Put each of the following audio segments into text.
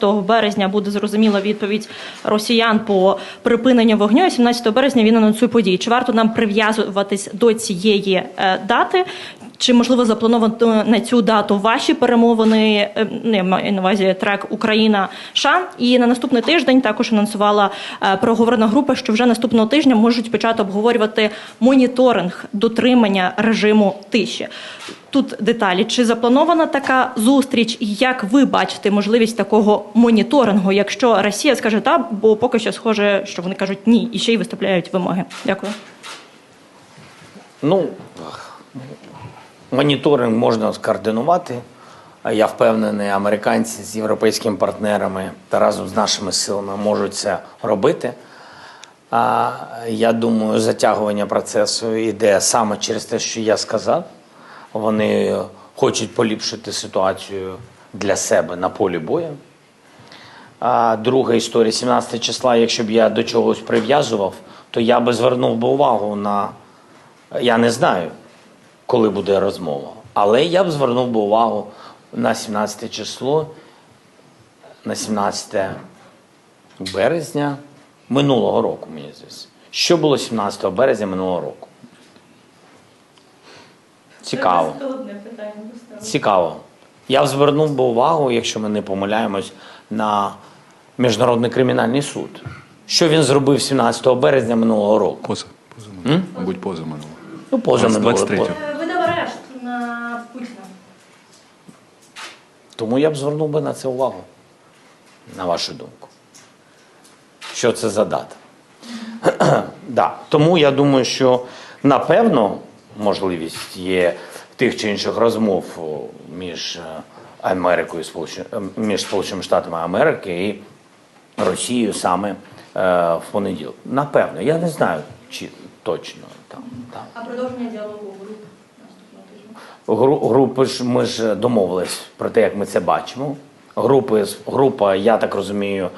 17 березня буде зрозуміла відповідь росіян по припиненню вогню. І 17 березня він анонсує події. Чи варто нам прив'язуватись до цієї е, дати? Чи можливо заплановано на цю дату ваші перемовини? Не маю на увазі трек Україна США. І на наступний тиждень також анонсувала е, переговорна група, що вже наступного тижня можуть почати обговорювати моніторинг дотримання режиму тиші. Тут деталі. Чи запланована така зустріч? І як ви бачите можливість такого моніторингу, якщо Росія скаже так, бо поки що схоже, що вони кажуть ні, і ще й виставляють вимоги. Дякую. Ну, моніторинг можна скоординувати. Я впевнений, американці з європейськими партнерами та разом з нашими силами можуть це робити. А я думаю, затягування процесу йде саме через те, що я сказав. Вони хочуть поліпшити ситуацію для себе на полі бою. А друга історія, 17 числа, якщо б я до чогось прив'язував, то я би звернув би увагу на. Я не знаю, коли буде розмова, але я б звернув би увагу на 17 число, на 17 березня минулого року, мені здається. Що було 17 березня минулого року? Цікаво. Цікаво. Я б звернув би увагу, якщо ми не помиляємось, на Міжнародний кримінальний суд. Що він зробив 17 березня минулого року? Поза. Поза минулого. Мабуть, поза минулого. Ну, поза минулого. 23-го. Путіна. Тому я б звернув би на це увагу, на вашу думку. Що це за дата? да. Тому я думаю, що напевно можливість є тих чи інших розмов між е, Америкою, е, між Сполученими Штатами Америки і Росією саме е, в понеділок. Напевно, я не знаю чи точно там. там. А продовження діалогу груп наступного тижня? Гру- Групи ж ми ж домовились про те, як ми це бачимо. Групи група, я так розумію,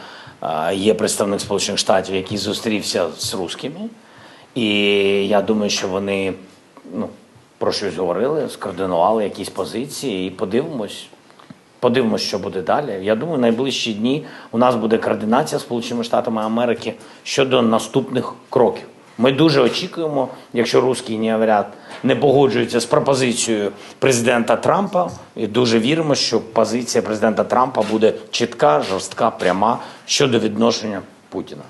е, є представник Сполучених Штатів, який зустрівся з русскими. І я думаю, що вони ну, про щось говорили, скоординували якісь позиції і подивимось. Подивимось, що буде далі. Я думаю, найближчі дні у нас буде координація з Сполученими Штатами Америки щодо наступних кроків. Ми дуже очікуємо, якщо русський неавряд не погоджується з пропозицією президента Трампа, і дуже віримо, що позиція президента Трампа буде чітка, жорстка, пряма щодо відношення Путіна.